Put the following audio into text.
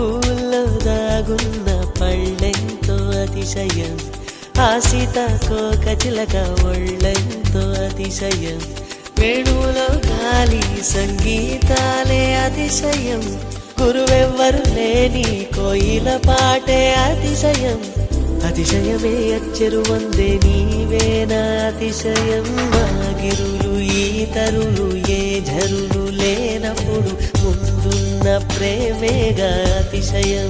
పూల్లో దాగున్న పళ్ళెంతో అతిశయం. ఆ సీతాకోక చిలక ఒళ్ళెంతో అతిశయం. వేణువులో గాలి సంగీతాలే అతిశయం. గురువెవ్వరు లేని కోయిల పాటే అతిశయం. అతిశయమే అచ్చరు వందే నీవేనా అతిశయం. మాగిరులు ఈ తరులు ఏ జరులు లేనప్పుడు ముందున్న ప్రేమేగా అతిశయం ఓ